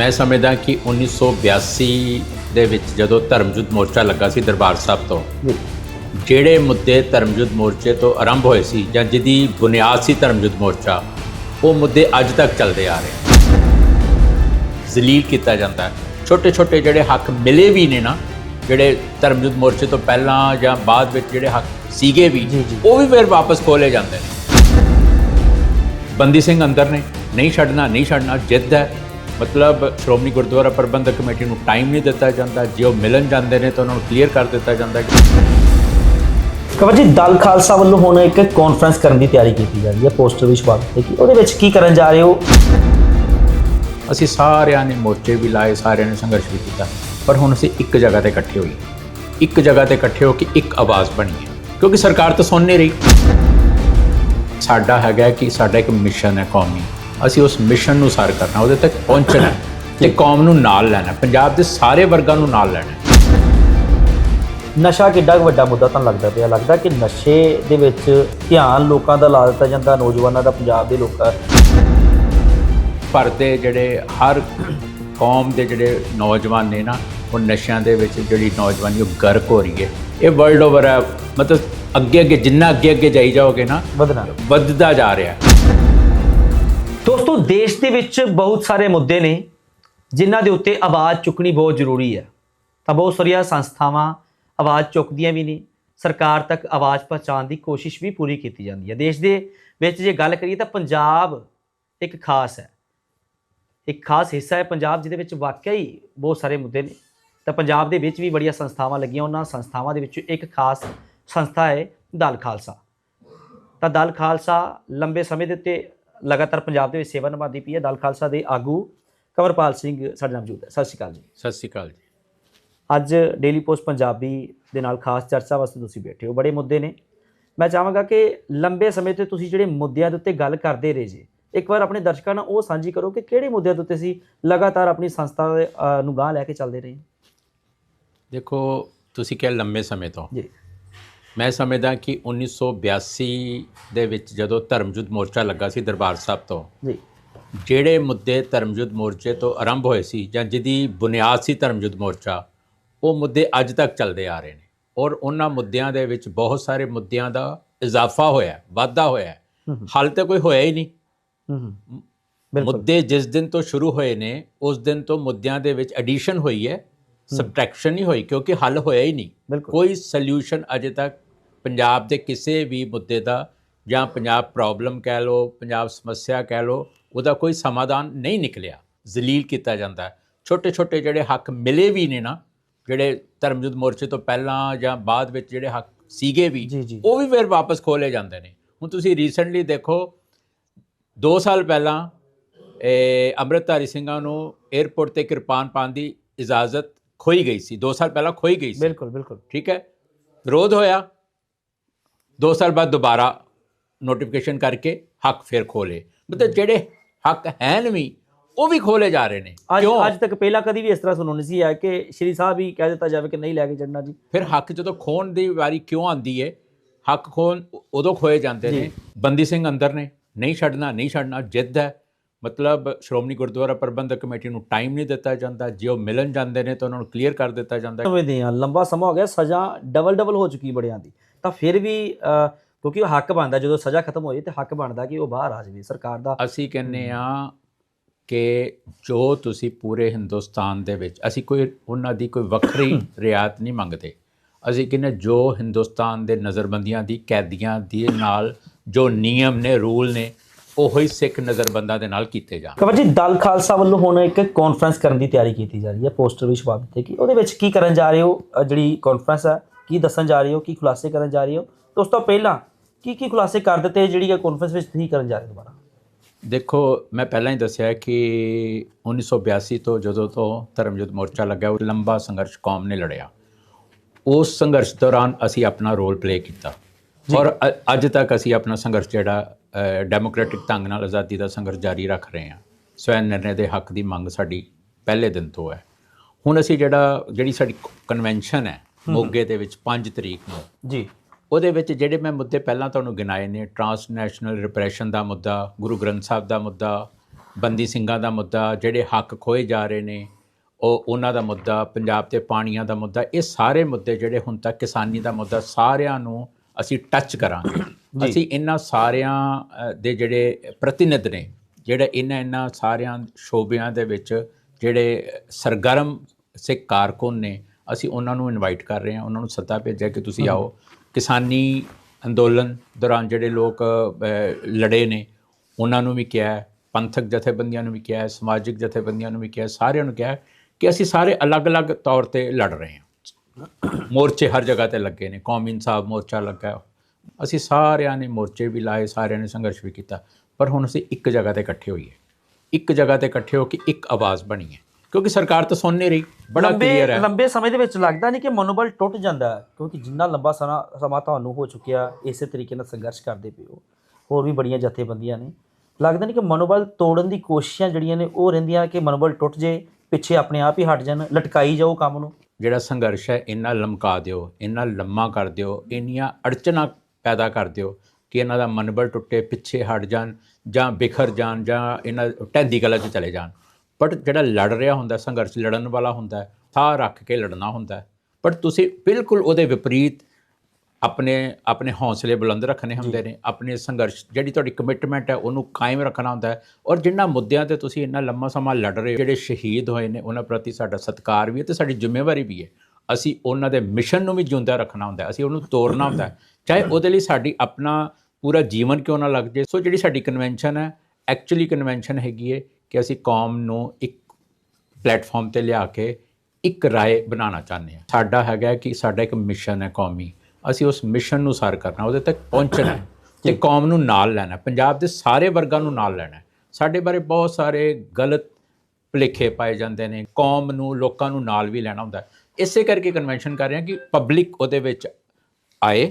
ਮੈਂ ਸਮਝਦਾ ਕਿ 1982 ਦੇ ਵਿੱਚ ਜਦੋਂ ਧਰਮਯੁੱਧ ਮੋਰਚਾ ਲੱਗਾ ਸੀ ਦਰਬਾਰ ਸਾਹਿਬ ਤੋਂ ਜਿਹੜੇ ਮੁੱਦੇ ਧਰਮਯੁੱਧ ਮੋਰਚੇ ਤੋਂ ਆਰੰਭ ਹੋਏ ਸੀ ਜਾਂ ਜਿਹਦੀ ਬੁਨਿਆਦ ਸੀ ਧਰਮਯੁੱਧ ਮੋਰਚਾ ਉਹ ਮੁੱਦੇ ਅੱਜ ਤੱਕ ਚੱਲਦੇ ਆ ਰਹੇ ਜ਼ਲੀਲ ਕੀਤਾ ਜਾਂਦਾ ਹੈ। ਛੋਟੇ ਛੋਟੇ ਜਿਹੜੇ ਹੱਕ ਮਿਲੇ ਵੀ ਨੇ ਨਾ ਜਿਹੜੇ ਧਰਮਯੁੱਧ ਮੋਰਚੇ ਤੋਂ ਪਹਿਲਾਂ ਜਾਂ ਬਾਅਦ ਵਿੱਚ ਜਿਹੜੇ ਹੱਕ ਸੀਗੇ ਵੀ। ਉਹ ਵੀ ਫਿਰ ਵਾਪਸ ਖੋਲੇ ਜਾਂਦੇ ਨੇ। ਬੰਦੀ ਸਿੰਘ ਅੰਦਰ ਨੇ ਨਹੀਂ ਛੱਡਣਾ ਨਹੀਂ ਛੱਡਣਾ ਜਿੱਦ ਹੈ। ਮਤਲਬ ਸ਼੍ਰੋਮਣੀ ਗੁਰਦੁਆਰਾ ਪ੍ਰਬੰਧਕ ਕਮੇਟੀ ਨੂੰ ਟਾਈਮ ਨਹੀਂ ਦਿੱਤਾ ਜਾਂਦਾ ਜੇ ਉਹ ਮਿਲਣ ਜਾਂਦੇ ਨੇ ਤਾਂ ਉਹਨਾਂ ਨੂੰ ਕਲੀਅਰ ਕਰ ਦਿੱਤਾ ਜਾਂਦਾ ਕਿ ਕਵਰ ਜੀ ਦਲ ਖਾਲਸਾ ਵੱਲੋਂ ਹੁਣ ਇੱਕ ਕਾਨਫਰੰਸ ਕਰਨ ਦੀ ਤਿਆਰੀ ਕੀਤੀ ਜਾ ਰਹੀ ਹੈ ਪੋਸਟਰ ਵੀ ਛਪਾ ਦਿੱਤੇ ਕਿ ਉਹਦੇ ਵਿੱਚ ਕੀ ਕਰਨ ਜਾ ਰਹੇ ਹੋ? ਅਸੀਂ ਸਾਰਿਆਂ ਨੇ ਮੋਰਚੇ ਵੀ ਲਾਏ ਸਾਰਿਆਂ ਨੇ ਸੰਘਰਸ਼ ਵੀ ਕੀਤਾ ਪਰ ਹੁਣ ਅਸੀਂ ਇੱਕ ਜਗ੍ਹਾ ਤੇ ਇਕੱਠੇ ਹੋਈਏ ਇੱਕ ਜਗ੍ਹਾ ਤੇ ਇਕੱਠੇ ਹੋ ਕੇ ਇੱਕ ਆਵਾਜ਼ ਬਣੀਏ ਕਿਉਂਕਿ ਸਰਕਾਰ ਤਾਂ ਸੁਣ ਨਹੀਂ ਰਹੀ। ਸਾਡਾ ਹੈਗਾ ਕਿ ਸਾਡਾ ਇੱਕ ਮਿਸ਼ਨ ਹੈ ਕੌਮੀ। ਅਸੀਂ ਉਸ ਮਿਸ਼ਨ ਨੂੰ ਸਰ ਕਰਨਾ ਉਹਦੇ ਤੱਕ ਪਹੁੰਚਣਾ ਹੈ ਤੇ ਕੌਮ ਨੂੰ ਨਾਲ ਲੈਣਾ ਹੈ, ਪੰਜਾਬ ਦੇ ਸਾਰੇ ਵਰਗਾਂ ਨੂੰ ਨਾਲ ਲੈਣਾ ਹੈ। ਨਸ਼ਾ ਕਿੱਡਾ ਕੁ ਵੱਡਾ ਮੁੱਦਾ ਤੁਹਾਨੂੰ ਲੱਗਦਾ ਪਿਆ? ਲੱਗਦਾ ਕਿ ਨਸ਼ੇ ਦੇ ਵਿੱਚ ਧਿਆਨ ਲੋਕਾਂ ਦਾ ਲਾ ਦਿੱਤਾ ਜਾਂਦਾ ਨੌਜਵਾਨਾਂ ਦਾ ਪੰਜਾਬ ਦੇ ਲੋਕਾਂ ਭਾਰਤ ਦੇ ਜਿਹੜੇ ਹਰ ਕੌਮ ਦੇ ਜਿਹੜੇ ਨੌਜਵਾਨ ਨੇ ਨਾ ਉਹ ਨਸ਼ਿਆਂ ਦੇ ਵਿੱਚ ਜਿਹੜੀ ਨੌਜਵਾਨੀ ਉਹ ਗਰਕ ਹੋ ਰਹੀ ਹੈ। ਇਹ ਵਰਲਡ ਓਵਰ ਹੈ ਮਤਲਬ ਅੱਗੇ ਅੱਗੇ ਜਿੰਨਾ ਅੱਗੇ ਅੱਗੇ ਜਾਈ ਜਾਓਗੇ ਨਾ ਵਧਣਾ। ਵੱਧਦਾ ਜਾ ਰਿਹਾ ਹੈ। ਦੋਸਤੋ, ਦੇਸ਼ ਦੇ ਵਿੱਚ ਬਹੁਤ ਸਾਰੇ ਮੁੱਦੇ ਨੇ ਜਿਨ੍ਹਾਂ ਦੇ ਉੱਤੇ ਆਵਾਜ਼ ਚੁੱਕਣੀ ਬਹੁਤ ਜ਼ਰੂਰੀ ਹੈ। ਤਾਂ ਬਹੁਤ ਸਾਰੀਆਂ ਸੰਸਥਾਵਾਂ ਆਵਾਜ਼ ਚੁੱਕਦੀਆਂ ਵੀ ਨੇ, ਸਰਕਾਰ ਤੱਕ ਆਵਾਜ਼ ਪਹੁੰਚਾਉਣ ਦੀ ਕੋਸ਼ਿਸ਼ ਵੀ ਪੂਰੀ ਕੀਤੀ ਜਾਂਦੀ ਹੈ। ਦੇਸ਼ ਦੇ ਵਿੱਚ ਜੇ ਗੱਲ ਕਰੀਏ ਤਾਂ ਪੰਜਾਬ ਇੱਕ ਖਾਸ ਹੈ। ਇੱਕ ਖਾਸ ਹਿੱਸਾ ਹੈ ਪੰਜਾਬ, ਜਿਹਦੇ ਵਿੱਚ ਵਾਕਿਆ ਹੀ ਬਹੁਤ ਸਾਰੇ ਮੁੱਦੇ ਨੇ। ਤਾਂ ਪੰਜਾਬ ਦੇ ਵਿੱਚ ਵੀ ਬੜੀਆਂ ਸੰਸਥਾਵਾਂ ਲੱਗੀਆਂ, ਉਹਨਾਂ ਸੰਸਥਾਵਾਂ ਦੇ ਵਿੱਚੋਂ ਇੱਕ ਖਾਸ ਸੰਸਥਾ ਹੈ ਦਲ ਖਾਲਸਾ। ਤਾਂ ਦਲ ਖਾਲਸਾ ਲੰਬੇ ਸਮੇਂ ਦੇ ਉੱਤੇ ਲਗਾਤਾਰ ਪੰਜਾਬ ਦੇ ਵਿੱਚ ਸੇਵਾ ਨਿਭਾਉਂਦੀ ਪਈ ਹੈ। ਦਲ ਖਾਲਸਾ ਦੇ ਆਗੂ ਕੰਵਰਪਾਲ ਸਿੰਘ ਸਾਡੇ ਨਾਲ ਮੌਜੂਦ ਹੈ। ਸਤਿ ਸ਼੍ਰੀ ਅਕਾਲ ਜੀ। ਸਤਿ ਸ਼੍ਰੀ ਅਕਾਲ ਜੀ। ਅੱਜ ਡੇਲੀ ਪੋਸਟ ਪੰਜਾਬੀ ਦੇ ਨਾਲ ਖਾਸ ਚਰਚਾ ਵਾਸਤੇ ਤੁਸੀਂ ਬੈਠੇ ਹੋ। ਬੜੇ ਮੁੱਦੇ ਨੇ। ਮੈਂ ਚਾਹਾਂਗਾ ਕਿ ਲੰਬੇ ਸਮੇਂ ਤੋਂ ਤੁਸੀਂ ਜਿਹੜੇ ਮੁੱਦਿਆਂ ਦੇ ਉੱਤੇ ਗੱਲ ਕਰਦੇ ਰਹੇ ਜੀ ਇੱਕ ਵਾਰ ਆਪਣੇ ਦਰਸ਼ਕਾਂ ਨਾਲ ਉਹ ਸਾਂਝੀ ਕਰੋ ਕਿ ਕਿਹੜੇ ਮੁੱਦਿਆਂ ਦੇ ਉੱਤੇ ਤੁਸੀਂ ਲਗਾਤਾਰ ਆਪਣੀ ਸੰਸਥਾ ਨੂੰ ਗਾਂਹ ਲੈ ਕੇ ਚੱਲਦੇ ਰਹੇ। ਦੇਖੋ ਤੁਸੀਂ ਕਿਹਾ ਲੰਮੇ ਸਮੇਂ ਤੋਂ। ਜੀ। ਮੈਂ ਸਮਝਦਾ ਕਿ 1982 ਦੇ ਵਿੱਚ ਜਦੋਂ ਧਰਮਯੁੱਧ ਮੋਰਚਾ ਲੱਗਾ ਸੀ ਦਰਬਾਰ ਸਾਹਿਬ ਤੋਂ ਜੀ। ਜਿਹੜੇ ਮੁੱਦੇ ਧਰਮਯੁੱਧ ਮੋਰਚੇ ਤੋਂ ਆਰੰਭ ਹੋਏ ਸੀ ਜਾਂ ਜਿਹਦੀ ਬੁਨਿਆਦ ਸੀ ਧਰਮਯੁੱਧ ਮੋਰਚਾ ਉਹ ਮੁੱਦੇ ਅੱਜ ਤੱਕ ਚੱਲਦੇ ਆ ਰਹੇ ਨੇ। ਔਰ ਉਹਨਾਂ ਮੁੱਦਿਆਂ ਦੇ ਵਿੱਚ ਬਹੁਤ ਸਾਰੇ ਮੁੱਦਿਆਂ ਦਾ ਇਜ਼ਾਫਾ ਹੋਇਆ ਵਾਧਾ ਹੋਇਆ। ਹਾਲ ਤੇ ਕੋਈ ਹੋਇਆ ਹੀ ਨਹੀਂ। ਮੁੱਦੇ ਜਿਸ ਦਿਨ ਤੋਂ ਸ਼ੁਰੂ ਹੋਏ ਨੇ ਉਸ ਦਿਨ ਤੋਂ ਮੁੱਦਿਆਂ ਦੇ ਵਿੱਚ ਐਡੀਸ਼ਨ ਹੋਈ ਹੈ। ਸਬਟ੍ਰੈਕਸ਼ਨ ਨਹੀਂ ਹੋਈ ਕਿਉਂਕਿ ਹੱਲ ਹੋਇਆ ਹੀ ਨਹੀਂ। ਕੋਈ ਸੋਲੂਸ਼ਨ ਅਜੇ ਤੱਕ ਪੰਜਾਬ ਦੇ ਕਿਸੇ ਵੀ ਮੁੱਦੇ ਦਾ ਜਾਂ ਪੰਜਾਬ ਪ੍ਰੋਬਲਮ ਕਹਿ ਲਓ ਪੰਜਾਬ ਸਮੱਸਿਆ ਕਹਿ ਲਓ ਉਹਦਾ ਕੋਈ ਸਮਾਧਾਨ ਨਹੀਂ ਨਿਕਲਿਆ। ਜ਼ਲੀਲ ਕੀਤਾ ਜਾਂਦਾ ਹੈ। ਛੋਟੇ ਛੋਟੇ ਜਿਹੜੇ ਹੱਕ ਮਿਲੇ ਵੀ ਨੇ ਨਾ ਜਿਹੜੇ ਧਰਮਯੁੱਧ ਮੋਰਚੇ ਤੋਂ ਪਹਿਲਾਂ ਜਾਂ ਬਾਅਦ ਵਿੱਚ ਜਿਹੜੇ ਹੱਕ ਸੀਗੇ ਵੀ ਉਹ ਵੀ ਫਿਰ ਵਾਪਸ ਖੋਲੇ ਜਾਂਦੇ ਨੇ। ਹੁਣ ਤੁਸੀਂ ਰੀਸੈਂਟਲੀ ਦੇਖੋ 2 ਸਾਲ ਪਹਿਲਾਂ ਇਹ ਅੰਮ੍ਰਿਤਧਾਰੀ ਸਿੰਘਾਂ ਨੂੰ 에ਅਰਪੋਰਟ ਤੇ ਕਿਰਪਾਨ ਪਾਉਣ ਦੀ ਇਜਾਜ਼ਤ ਖੋਈ ਗਈ ਸੀ 2 ਸਾਲ ਪਹਿਲਾਂ ਖੋਈ ਗਈ ਸੀ। ਬਿਲਕੁਲ ਬਿਲਕੁਲ। ਠੀਕ ਹੈ? ਵਿਰੋਧ ਹੋਇਆ। 2 ਸਾਲ ਬਾਅਦ ਦੁਬਾਰਾ ਨੋਟੀਫਿਕੇਸ਼ਨ ਕਰਕੇ ਹੱਕ ਫਿਰ ਖੋਲੇ ਮਤਲਬ ਜਿਹੜੇ ਹੱਕ ਹਨ ਵੀ ਉਹ ਵੀ ਖੋਲੇ ਜਾ ਰਹੇ ਨੇ। ਕਿਉਂ? ਅੱਜ ਤੱਕ ਪਹਿਲਾਂ ਕਦੀ ਵੀ ਇਸ ਤਰ੍ਹਾਂ ਸੁਣੋ ਨਹੀਂ ਸੀ ਆਇਆ ਕਿ ਸ਼੍ਰੀ ਸਾਹਿਬ ਹੀ ਕਹਿ ਦਿੱਤਾ ਜਾਵੇ ਕਿ ਨਹੀਂ ਲੈ ਕੇ ਚੜਨਾ ਜੀ। ਫਿਰ ਹੱਕ ਜਦੋਂ ਖੋਣ ਦੀ ਵਾਰੀ ਕਿਉਂ ਆਂਦੀ ਏ? ਹੱਕ ਖੋਣ ਉਦੋਂ ਖੋਏ ਜਾਂਦੇ ਨੇ। ਬੰਦੀ ਸਿੰਘ ਅੰਦਰ ਨੇ ਨਹੀਂ ਛੱਡਣਾ ਨਹੀਂ ਛੱਡਣਾ ਜਿੱਦ ਹੈ। ਮਤਲਬ ਸ਼੍ਰੋਮਣੀ ਗੁਰਦੁਆਰਾ ਪ੍ਰਬੰਧਕ ਕਮੇਟੀ ਨੂੰ ਟਾਈਮ ਨਹੀਂ ਦਿੱਤਾ ਜਾਂਦਾ ਜੇ ਉਹ ਮਿਲਣ ਜਾਂਦੇ ਨੇ ਤਾਂ ਉਹਨਾਂ ਨੂੰ ਕਲੀਅਰ ਕਰ ਦਿੱਤਾ ਜਾਂਦਾ। ਹੈ। ਸਮਝਦੇ ਆ ਲੰਬਾ ਸਮਾਂ ਹੋ ਗਿਆ ਸਜ਼ਾ ਡਬਲ ਡਬਲ ਹੋ ਚੁੱਕੀ ਬੜਿਆਂ ਦੀ। ਤਾਂ ਫਿਰ ਵੀ ਕਿਉਂਕਿ ਉਹ ਹੱਕ ਬਣਦਾ ਜਦੋਂ ਸਜ਼ਾ ਖਤਮ ਹੋ ਜਾਏ ਤੇ ਹੱਕ ਬਣਦਾ ਕਿ ਉਹ ਬਾਹਰ ਆ ਜਾਵੇ ਸਰਕਾਰ ਦਾ। ਅਸੀਂ ਕਹਿੰਨੇ ਆ ਕਿ ਜੋ ਤੁਸੀਂ ਪੂਰੇ ਹਿੰਦੁਸਤਾਨ ਦੇ ਵਿੱਚ ਅਸੀਂ ਕੋਈ ਉਹਨਾਂ ਦੀ ਕੋਈ ਵੱਖਰੀ ਰਿਆਇਤ ਨਹੀਂ ਮੰਗਦੇ। ਅਸੀਂ ਕਹਿੰਨੇ ਜੋ ਹਿੰਦੁਸਤਾਨ ਦੇ ਨਜ਼ਰਬੰਦੀਆਂ ਦੀ ਕੈਦੀਆਂ ਦੇ ਨਾਲ ਜੋ ਨਿਯਮ ਨੇ ਰੂਲ ਨੇ ਉਹੋ ਹੀ ਸਿੱਖ ਨਜ਼ਰਬੰਦਾਂ ਦੇ ਨਾਲ ਕੀਤੇ ਜਾਣ। ਕਵਰ ਜੀ ਦਲ ਖਾਲਸਾ ਵੱਲੋਂ ਹੁਣ ਇੱਕ ਕਾਨਫਰੰਸ ਕਰਨ ਦੀ ਤਿਆਰੀ ਕੀਤੀ ਜਾ ਰਹੀ ਹੈ ਪੋਸਟਰ ਵੀ ਛਪਾ ਦਿੱਤੇ ਕਿ ਉਹਦੇ ਵਿੱਚ ਕੀ ਕਰਨ ਜਾ ਰਹੇ ਹੋ ਅਹ, ਜਿਹੜੀ ਕਾਨਫਰੰਸ ਹੈ ਕੀ ਦੱਸਣ ਜਾ ਰਹੇ ਹੋ ਕੀ ਖੁਲਾਸੇ ਕਰਨ ਜਾ ਰਹੇ ਹੋ? ਤੇ ਉਸ ਤੋਂ ਪਹਿਲਾਂ ਕੀ ਕੀ ਖੁਲਾਸੇ ਕਰ ਦਿੱਤੇ ਜਿਹੜੀ ਇਹ ਕਾਨਫਰੰਸ ਵਿੱਚ ਤੁਸੀਂ ਕਰਨ ਜਾ ਰਹੇ ਹੋ ਦੁਬਾਰਾ? ਦੇਖੋ ਮੈਂ ਪਹਿਲਾਂ ਹੀ ਦੱਸਿਆ ਕਿ 1982 ਤੋਂ ਜਦੋਂ ਤੋਂ ਧਰਮਯੁੱਧ ਮੋਰਚਾ ਲੱਗਾ ਉਹ ਲੰਬਾ ਸੰਘਰਸ਼ ਕੌਮ ਨੇ ਲੜਿਆ। ਉਸ ਸੰਘਰਸ਼ ਦੌਰਾਨ ਅਸੀਂ ਆਪਣਾ ਰੋਲ ਪਲੇ ਕੀਤਾ। ਔਰ ਅੱਜ ਤੱਕ ਅਸੀਂ ਆਪਣਾ ਸੰਘਰਸ਼ ਜਿਹੜਾ ਡੈਮੋਕ੍ਰੈਟਿਕ ਢੰਗ ਨਾਲ ਆਜ਼ਾਦੀ ਦਾ ਸੰਘਰਸ਼ ਜਾਰੀ ਰੱਖ ਰਹੇ ਹਾਂ। ਸਵੈ ਨਿਰਣੇ ਦੇ ਹੱਕ ਦੀ ਮੰਗ ਸਾਡੀ ਪਹਿਲੇ ਦਿਨ ਤੋਂ ਹੈ। ਹੁਣ ਅਸੀਂ ਜਿਹੜਾ ਜਿਹੜੀ ਸਾਡੀ ਕਨਵੈਨਸ਼ਨ ਹੈ ਮੋਗੇ ਦੇ ਵਿੱਚ 5 ਤਰੀਕ ਨੂੰ ਜੀ। ਉਹਦੇ ਵਿੱਚ ਜਿਹੜੇ ਮੈਂ ਮੁੱਦੇ ਪਹਿਲਾਂ ਤੁਹਾਨੂੰ ਗਿਣਾਏ ਨੇ ਟਰਾਂਸਨੈਸ਼ਨਲ ਰਿਪਰੈਸ਼ਨ ਦਾ ਮੁੱਦਾ ਗੁਰੂ ਗ੍ਰੰਥ ਸਾਹਿਬ ਦਾ ਮੁੱਦਾ ਬੰਦੀ ਸਿੰਘਾਂ ਦਾ ਮੁੱਦਾ ਜਿਹੜੇ ਹੱਕ ਖੋਏ ਜਾ ਰਹੇ ਨੇ ਉਹ ਉਹਨਾਂ ਦਾ ਮੁੱਦਾ ਪੰਜਾਬ ਤੇ ਪਾਣੀਆਂ ਦਾ ਮੁੱਦਾ ਇਹ ਸਾਰੇ ਮੁੱਦੇ ਜਿਹੜੇ ਹੁਣ ਤੱਕ ਕਿਸਾਨੀ ਦਾ ਮੁੱਦਾ ਸਾਰਿਆਂ ਨੂੰ ਅਸੀਂ ਟੱਚ ਕਰਾਂਗੇ। ਅਸੀਂ ਇਹਨਾਂ ਸਾਰਿਆਂ ਦੇ ਜਿਹੜੇ ਪ੍ਰਤੀਨਿਧ ਨੇ ਜਿਹੜੇ ਇਹਨਾਂ ਇਹਨਾਂ ਸਾਰਿਆਂ ਸ਼ੋਬਿਆਂ ਦੇ ਵਿੱਚ ਜਿਹੜੇ ਸਰਗਰਮ ਸਿੱਖ ਕਾਰਕੁਨ ਨੇ ਅਸੀਂ ਉਹਨਾਂ ਨੂੰ ਇਨਵਾਈਟ ਕਰ ਰਹੇ ਹਾਂ ਉਹਨਾਂ ਨੂੰ ਸੱਦਾ ਭੇਜਿਆ ਕਿ ਤੁਸੀਂ ਆਓ। ਕਿਸਾਨੀ ਅੰਦੋਲਨ ਦੌਰਾਨ ਜਿਹੜੇ ਲੋਕ ਲੜੇ ਨੇ ਉਹਨਾਂ ਨੂੰ ਵੀ ਕਿਹਾ ਪੰਥਕ ਜਥੇਬੰਦੀਆਂ ਨੂੰ ਵੀ ਕਿਹਾ ਸਮਾਜਿਕ ਜਥੇਬੰਦੀਆਂ ਨੂੰ ਵੀ ਕਿਹਾ ਸਾਰਿਆਂ ਨੂੰ ਕਿਹਾ ਕਿ ਅਸੀਂ ਸਾਰੇ ਅਲੱਗ-ਅਲੱਗ ਤੌਰ ਤੇ ਲੜ ਰਹੇ ਹਾਂ। ਮੋਰਚੇ ਹਰ ਜਗ੍ਹਾ ਤੇ ਲੱਗੇ ਨੇ ਕੌਮੀ ਇਨਸਾਫ ਮੋਰਚਾ ਲੱਗਾ। ਅਸੀਂ ਸਾਰਿਆਂ ਨੇ ਮੋਰਚੇ ਵੀ ਲਾਏ ਸਾਰਿਆਂ ਨੇ ਸੰਘਰਸ਼ ਵੀ ਕੀਤਾ ਪਰ ਹੁਣ ਅਸੀਂ ਇੱਕ ਜਗ੍ਹਾ ਤੇ ਇਕੱਠੇ ਹੋਈਏ। ਇੱਕ ਜਗ੍ਹਾ ਤੇ ਇਕੱਠੇ ਹੋ ਕੇ ਇੱਕ ਆਵਾਜ਼ ਬਣੀ ਹੈ ਕਿਉਂਕਿ ਸਰਕਾਰ ਤਾਂ ਸੁਣ ਨਹੀਂ ਰਹੀ ਬੜਾ ਕਲੀਅਰ ਹੈ। ਲੰਬੇ ਸਮੇਂ ਦੇ ਵਿੱਚ ਲੱਗਦਾ ਨਹੀਂ ਕਿ ਮਨੋਬਲ ਟੁੱਟ ਜਾਂਦਾ ਕਿਉਂਕਿ ਜਿੰਨਾ ਲੰਬਾ ਸਮਾਂ ਸਮਾਂ ਤੁਹਾਨੂੰ ਹੋ ਚੁੱਕਿਆ ਇਸੇ ਤਰੀਕੇ ਨਾਲ ਸੰਘਰਸ਼ ਕਰਦੇ ਹੋ। ਹੋਰ ਵੀ ਬੜੀਆਂ ਜਥੇਬੰਦੀਆਂ ਨੇ। ਲੱਗਦਾ ਨਹੀਂ ਕਿ ਮਨੋਬਲ ਤੋੜਨ ਦੀ ਕੋਸ਼ਿਸ਼ਾਂ ਜਿਹੜੀਆਂ ਨੇ ਉਹ ਰਹਿੰਦੀਆਂ ਕਿ ਮਨੋਬਲ ਟੁੱਟ ਜੇ ਪਿੱਛੇ ਆਪਣੇ ਆਪ ਹੀ ਹਟ ਜਾਣ ਲਟਕਾਈ ਜਾਓ ਕੰਮ ਨੂੰ। ਜਿਹੜਾ ਸੰਘਰਸ਼ ਹੈ ਇੰਨਾ ਲਮਕਾ ਦਿਓ ਇੰਨਾ ਲੰਮਾ ਕਰ ਦਿਓ ਇੰਨੀਆਂ ਅੜਚਨਾ ਪੈਦਾ ਕਰ ਦਿਓ ਕਿ ਇਹਨਾਂ ਦਾ ਮਨਬਲ ਟੁੱਟੇ ਪਿੱਛੇ ਹਟ ਜਾਣ ਜਾਂ ਬਿਖਰ ਜਾਣ ਜਾਂ ਇਹਨਾਂ ਟੈਂਦੀ ਕਲਾ 'ਚ ਚਲੇ ਜਾਣ। ਬਟ ਜਿਹੜਾ ਲੜ ਰਿਹਾ ਹੁੰਦਾ ਸੰਘਰਸ਼ ਲੜਨ ਵਾਲਾ ਹੁੰਦਾ ਹੈ, ਰੱਖ ਕੇ ਲੜਨਾ ਹੁੰਦਾ। ਬਟ ਤੁਸੀਂ ਬਿਲਕੁਲ ਉਹਦੇ ਵਿਪਰੀਤ ਆਪਣੇ ਆਪਣੇ ਹੌਸਲੇ ਬੁਲੰਦ ਰੱਖਣੇ ਹੁੰਦੇ ਨੇ ਆਪਣੇ ਸੰਘਰਸ਼ ਜਿਹੜੀ ਤੁਹਾਡੀ ਕਮਿਟਮੈਂਟ ਹੈ ਉਹਨੂੰ ਕਾਇਮ ਰੱਖਣਾ ਹੁੰਦਾ ਹੈ ਔਰ ਜਿਨ੍ਹਾਂ ਮੁੱਦਿਆਂ ਤੇ ਤੁਸੀਂ ਇੰਨਾ ਲੰਮਾ ਸਮਾਂ ਲੜ ਰਹੇ ਹੋ ਜਿਹੜੇ ਸ਼ਹੀਦ ਹੋਏ ਨੇ ਉਹਨਾਂ ਪ੍ਰਤੀ ਸਾਡਾ ਸਤਿਕਾਰ ਵੀ ਹੈ ਤੇ ਸਾਡੀ ਜ਼ਿੰਮੇਵਾਰੀ ਵੀ ਹੈ। ਅਸੀਂ ਉਹਨਾਂ ਦੇ ਮਿਸ਼ਨ ਨੂੰ ਵੀ ਜਿਉਂਦਾ ਰੱਖਣਾ ਹੁੰਦਾ ਹੈ ਅਸੀਂ ਉਹਨੂੰ ਤੋੜਨਾ ਹੁੰਦਾ ਹੈ। ਚਾਹੇ ਉਹਦੇ ਲਈ ਸਾਡੀ ਆਪਣਾ ਪੂਰਾ ਜੀਵਨ ਕਿਉਂ ਨਾ ਲੱਗ ਜੇ ਸੋ ਜਿਹੜੀ ਸਾਡੀ ਕਨਵੈਨਸ਼ਨ ਹੈ ਐਕਚੁਅਲੀ ਕਨਵੈਨਸ਼ਨ ਹੈਗੀ ਹੈ ਕਿ ਅਸੀਂ ਕੌਮ ਨੂੰ ਇੱਕ ਪਲੇਟਫਾਰਮ ਤੇ ਲਿਆ ਕੇ ਇੱਕ ਰਾਏ ਬਣਾਉਣਾ ਚਾਹੁੰਦੇ ਹਾਂ। ਸਾਡਾ ਹੈਗਾ ਕਿ ਸਾਡਾ ਇੱਕ ਮਿਸ਼ਨ ਹੈ ਕੌਮੀ। ਅਸੀਂ ਉਸ ਮਿਸ਼ਨ ਨੂੰ ਸਰ ਕਰਨਾ, ਉਹਦੇ ਤੱਕ ਪਹੁੰਚਣਾ ਹੈ ਤੇ ਕੌਮ ਨੂੰ ਨਾਲ ਲੈਣਾ ਪੰਜਾਬ ਦੇ ਸਾਰੇ ਵਰਗਾਂ ਨੂੰ ਨਾਲ ਲੈਣਾ ਸਾਡੇ ਬਾਰੇ ਬਹੁਤ ਸਾਰੇ ਗਲਤ ਭੁਲੇਖੇ ਪਾਏ ਜਾਂਦੇ ਨੇ, ਕੌਮ ਨੂੰ, ਲੋਕਾਂ ਨੂੰ ਨਾਲ ਵੀ ਲੈਣਾ ਹੁੰਦਾ ਇਸੇ ਕਰਕੇ ਕਨਵੈਨਸ਼ਨ ਕਰ ਰਹੇ ਹਾਂ ਕਿ ਪਬਲਿਕ ਉਹਦੇ ਵਿੱਚ ਆਏ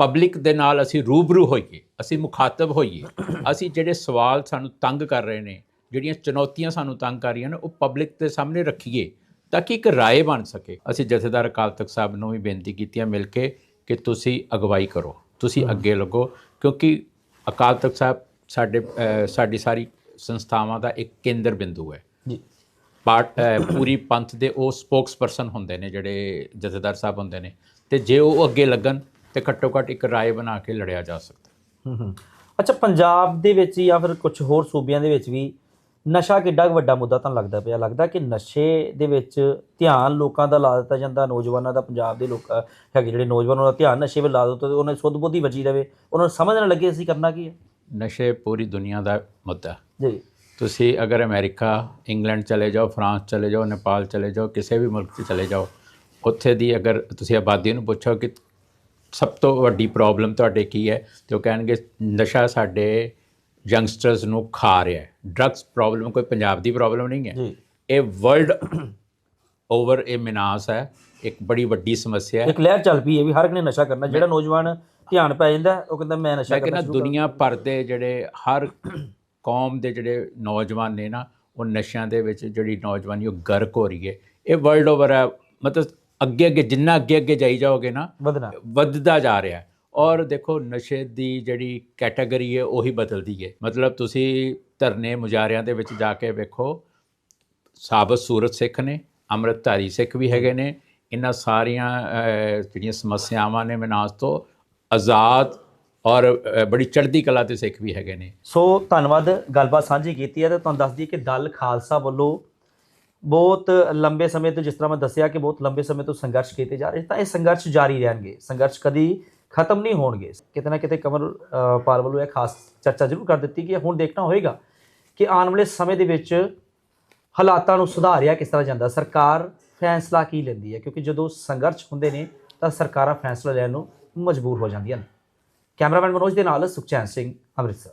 ਪਬਲਿਕ ਦੇ ਨਾਲ ਅਸੀਂ ਰੂਬਰੂ ਹੋਈਏ, ਅਸੀਂ ਮੁਖਾਤਬ ਹੋਈਏ, ਅਸੀਂ ਜਿਹੜੇ ਸਵਾਲ ਸਾਨੂੰ ਤੰਗ ਕਰ ਰਹੇ ਨੇ, ਜਿਹੜੀਆਂ ਚੁਣੌਤੀਆਂ ਸਾਨੂੰ ਤੰਗ ਕਰ ਰਹੀਆਂ ਨੇ, ਉਹ ਪਬਲਿਕ ਦੇ ਸਾਹਮਣੇ ਰੱਖੀਏ, ਤਾਂ ਕਿ ਇੱਕ ਰਾਏ ਬਣ ਸਕੇ। ਅਸੀਂ ਜਥੇਦਾਰ ਅਕਾਲ ਤਖਤ ਸਾਹਿਬ ਨੂੰ ਵੀ ਬੇਨਤੀ ਕੀਤੀ ਹੈ ਮਿਲ ਕੇ ਕਿ ਤੁਸੀਂ ਅਗਵਾਈ ਕਰੋ ਤੁਸੀਂ ਅੱਗੇ ਲੱਗੋ ਕਿਉਂਕਿ ਅਕਾਲ ਤਖਤ ਸਾਹਿਬ ਸਾਡੇ ਸਾਡੀ ਸਾਰੀ ਸੰਸਥਾਵਾਂ ਦਾ ਇੱਕ ਕੇਂਦਰ ਬਿੰਦੂ ਹੈ। ਜੀ। ਪਾਰਟ ਪੂਰੀ ਪੰਥ ਦੇ ਉਹ ਸਪੋਕਸਪਰਸਨ ਹੁੰਦੇ ਨੇ ਜਿਹੜੇ ਜਥੇਦਾਰ ਸਾਹਿਬ ਹੁੰਦੇ ਨੇ। ਤੇ ਜੇ ਉਹ ਅੱਗੇ ਲੱਗਣ ਤੇ ਘੱਟੋ ਘੱਟ ਇੱਕ ਰਾਏ ਬਣਾ ਕੇ ਲੜਿਆ ਜਾ ਸਕਦਾ। ਹੂੰ ਹੂੰ। ਅੱਛਾ ਪੰਜਾਬ ਦੇ ਵਿੱਚ ਜਾਂ ਫਿਰ ਕੁਝ ਹੋਰ ਸੂਬਿਆਂ ਦੇ ਵਿੱਚ ਵੀ ਨਸ਼ਾ ਕਿੱਡਾ ਵੱਡਾ ਮੁੱਦਾ ਤੁਹਾਨੂੰ ਲੱਗਦਾ ਪਿਆ? ਲੱਗਦਾ ਕਿ ਨਸ਼ੇ ਦੇ ਵਿੱਚ ਧਿਆਨ ਲੋਕਾਂ ਦਾ ਲਾ ਦਿੱਤਾ ਜਾਂਦਾ ਨੌਜਵਾਨਾਂ ਦਾ ਪੰਜਾਬ ਦੇ ਲੋਕ ਹੈਗੇ ਜਿਹੜੇ ਨੌਜਵਾਨਾਂ ਦਾ ਧਿਆਨ ਨਸ਼ੇ ਵੱਲ ਲਾ ਦਿੱਤਾ ਤੇ ਉਹਨਾਂ ਦੀ ਸੁੱਧ ਬੁੱਧੀ ਬਚੀ ਰਵੇ। ਉਹਨਾਂ ਨੂੰ ਸਮਝ ਨਾ ਲੱਗੇ ਅਸੀਂ ਕਰਨਾ ਕੀ ਹੈ? ਨਸ਼ੇ ਪੂਰੀ ਦੁਨੀਆ ਦਾ ਮੁੱਦਾ। ਜੀ। ਤੁਸੀਂ ਅਗਰ ਅਮਰੀਕਾ ਇੰਗਲੈਂਡ ਚਲੇ ਜਾਓ ਫਰਾਂਸ ਚਲੇ ਜਾਓ ਨੇਪਾਲ ਚਲੇ ਜਾਓ ਕਿਸੇ ਵੀ ਮੁਲਕ 'ਚ ਚਲੇ ਜਾਓ ਉੱਥੇ ਦੀ ਅਗਰ ਤੁਸੀਂ ਆਬਾਦੀ ਨੂੰ ਪੁੱਛੋ ਕਿ ਸਭ ਤੋਂ ਵੱਡੀ ਪ੍ਰੋਬਲਮ ਤੁਹਾਡੇ ਕੀ ਹੈ ਤੇ ਉਹ ਕਹਿਣਗੇ ਨਸ਼ਾ ਸਾਡੇ ਯੰਗਸਟਰਸ ਨੂੰ ਖਾ ਰਿਹਾ ਹੈ। ਡਰੱਗਸ ਪ੍ਰੋਬਲਮ ਕੋਈ ਪੰਜਾਬ ਦੀ ਪ੍ਰੋਬਲਮ ਨਹੀਂ ਹੈ। ਇਹ ਵਰਲਡ ਓਵਰ ਇਹ ਮਿਨਾਸ ਹੈ। ਇੱਕ ਬੜੀ ਵੱਡੀ ਸਮੱਸਿਆ ਹੈ। ਇੱਕ ਲਹਿਰ ਚੱਲ ਪਈ ਹੈ ਵੀ ਹਰ ਇੱਕ ਨੇ ਨਸ਼ਾ ਕਰਨਾ। ਜਿਹੜਾ ਨੌਜਵਾਨ ਧਿਆਨ ਪੈ ਜਾਂਦਾ ਉਹ ਕਹਿੰਦਾ ਮੈਂ ਨਸ਼ਾ ਕਰਨਾ ਸ਼ੁਰੂ ਦੁਨੀਆ ਭਰ ਦੇ ਜਿਹੜੇ ਹਰ ਕੌਮ ਦੇ ਜਿਹੜੇ ਨੌਜਵਾਨ ਨੇ ਨਾ ਉਹ ਨਸ਼ਿਆਂ ਦੇ ਵਿੱਚ ਜਿਹੜੀ ਨੌਜਵਾਨੀ ਉਹ ਗਰਕ ਹੋ ਰਹੀ ਹੈ। ਇਹ ਵਰਲਡ ਓਵਰ ਹੈ। ਮਤਲਬ ਅੱਗੇ ਅੱਗੇ ਜਿੰਨਾ ਅੱਗੇ ਅੱਗੇ ਜਾਈ ਜਾਓਗੇ ਨਾ ਵਧਣਾ। ਵੱਧਦਾ ਜਾ ਰਿਹਾ ਹੈ। ਔਰ ਦੇਖੋ, ਨਸ਼ੇ ਦੀ ਜਿਹੜੀ ਕੈਟਾਗਰੀ ਹੈ, ਉਹੀ ਬਦਲਦੀ ਹੈ। ਮਤਲਬ ਤੁਸੀਂ ਧਰਨੇ ਮੁਜ਼ਾਹਰਿਆਂ ਦੇ ਵਿੱਚ ਜਾ ਕੇ ਵੇਖੋ, ਸਾਬਤ ਸੂਰਤ ਸਿੱਖ ਨੇ, ਅੰਮ੍ਰਿਤਧਾਰੀ ਸਿੱਖ ਵੀ ਹੈਗੇ ਨੇ। ਇਹਨਾਂ ਸਾਰੀਆਂ ਜਿਹੜੀਆਂ ਸਮੱਸਿਆਵਾਂ ਨੇ ਵਿਨਾਸ਼ ਤੋਂ, ਆਜ਼ਾਦ ਔਰ ਬੜੀ ਚੜ੍ਹਦੀ ਕਲਾ ਤੇ ਸਿੱਖ ਵੀ ਹੈਗੇ ਨੇ। ਸੋ, ਧੰਨਵਾਦ, ਗੱਲਬਾਤ ਸਾਂਝੀ ਕੀਤੀ ਹੈ ਤੇ ਤੁਹਾਨੂੰ ਦੱਸ ਦਈਏ ਕਿ ਦਲ ਖਾਲਸਾ ਵੱਲੋਂ ਬਹੁਤ ਲੰਬੇ ਸਮੇਂ ਤੋਂ, ਜਿਸ ਤਰ੍ਹਾਂ ਮੈਂ ਦੱਸਿਆ ਕਿ ਬਹੁਤ ਲੰਬੇ ਸਮੇਂ ਤੋਂ ਸੰਘਰਸ਼ ਕੀਤੇ ਜਾ ਰਹੇ ਤਾਂ ਇਹ ਸੰਘਰਸ਼ ਜਾਰੀ ਰਹਿਣਗੇ। ਸੰਘਰਸ਼ ਕਦੀ ਖਤਮ ਨਹੀਂ ਹੋਣਗੇ। ਕਿਤੇ ਨਾ ਕਿਤੇ ਕਮਰ ਪਾਲ ਵੱਲੋਂ ਇਹ ਖਾਸ ਚਰਚਾ ਜ਼ਰੂਰ ਕਰ ਦਿੱਤੀ ਕਿ ਹੁਣ ਦੇਖਣਾ ਹੋਏਗਾ ਕਿ ਆਉਣ ਵਾਲੇ ਸਮੇਂ ਦੇ ਵਿੱਚ ਹਾਲਾਤਾਂ ਨੂੰ ਸੁਧਾਰਿਆ ਕਿਸ ਤਰ੍ਹਾਂ ਜਾਂਦਾ। ਸਰਕਾਰ ਫੈਸਲਾ ਕੀ ਲੈਂਦੀ ਹੈ? ਕਿਉਂਕਿ ਜਦੋਂ ਸੰਘਰਸ਼ ਹੁੰਦੇ ਨੇ, ਤਾਂ ਸਰਕਾਰਾਂ ਫੈਸਲਾ ਲੈਣ ਨੂੰ ਮਜਬੂਰ ਹੋ ਜਾਂਦੀਆਂ ਨੇ। ਕੈਮਰਾਮੈਨ ਮਨੋਜ ਦੇ ਨਾਲ ਸੁਖਚੈਨ ਸਿੰਘ, ਅੰਮ੍ਰਿਤਸਰ।